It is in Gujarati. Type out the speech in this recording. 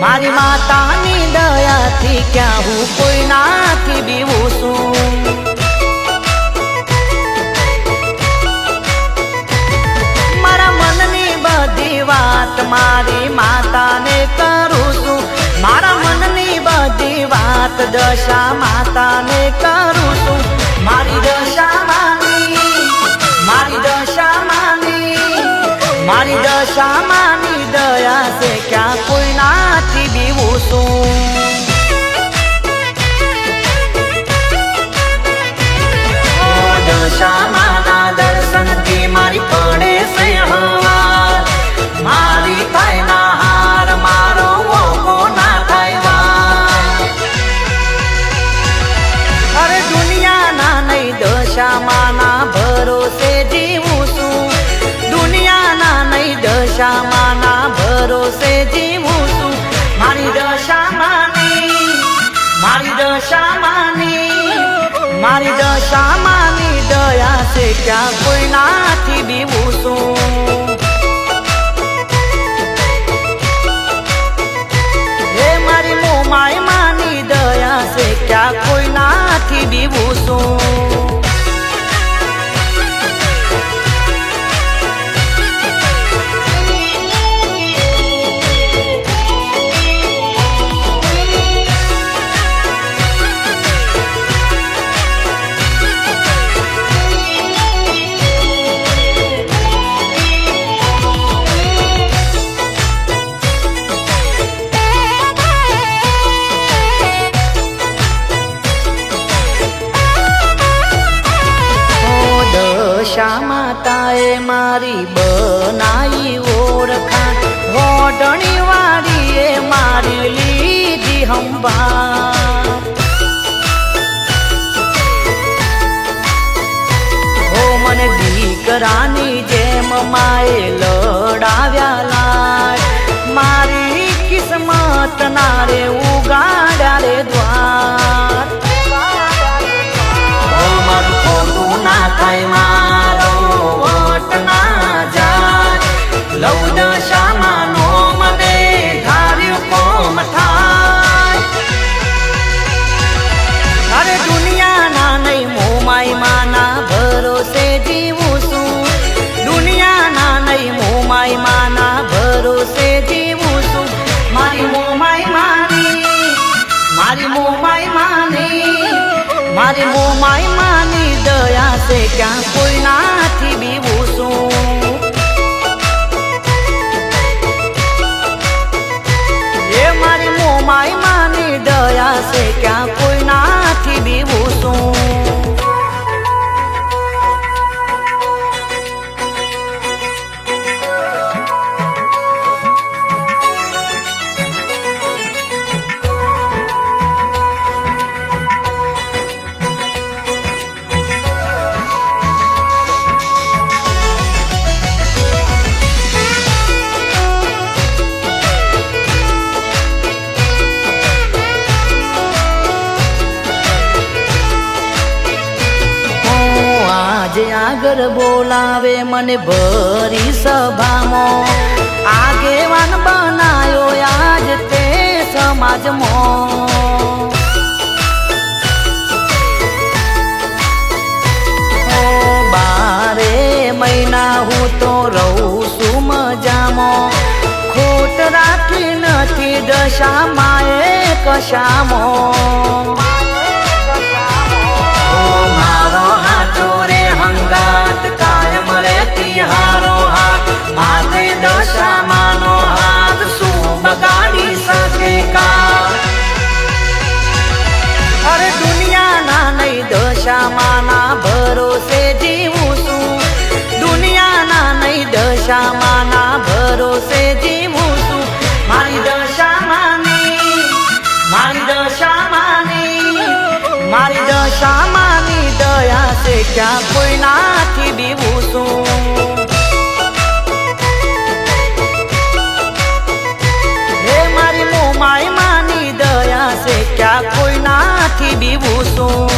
મારી માતાની દયાથી ક્યાં હું કોઈનાથી બીવું છું? મારા મનની બધી વાત મારી માતાને કરું છું. મારા મનની બધી વાત દશા માતાને કરું છું. મારી દશા માની, મારી દશા માની, મારી દશા માની દયા છે ક્યાં બીવું છું દશામાના દર્શનથી મારી પડે છે મારી થાય હાર મારો મોકો ના થાય અરે દુનિયાના નહીં દશામાના ભરોસે જીવું છું. દુનિયાના નહીં દશામાના ભરોસે જીવું છું. મારી દશામાની મારી દશામાની દયા છે ક્યાં કોઈનાથી બીવું છું? હે મારી માની દયા છે ક્યાં કોઈનાથી બીવું છું? દશા માતાએ મારી બનાઈ ઓળખાણ. વોડણી વાળીએ મારી લીધી હંભા હો, મને દીકરાની જેમ માએ મારી મોમાઈ માની દયા છે ક્યાં આગળ બોલાવે મને ભરી સભામાં. આગેવાન બનાયો આજ તે સમાજમાં. બારે મહિના હું તો રહું છું મજામાં. ખોટ રાખી નથી દશામાં એ કશામાં. દયા કોઈ નાખી બીવું છું. હે મારી મોમાઈ માની દયા છે, ક્યાં કોઈનાથી બીવું છું?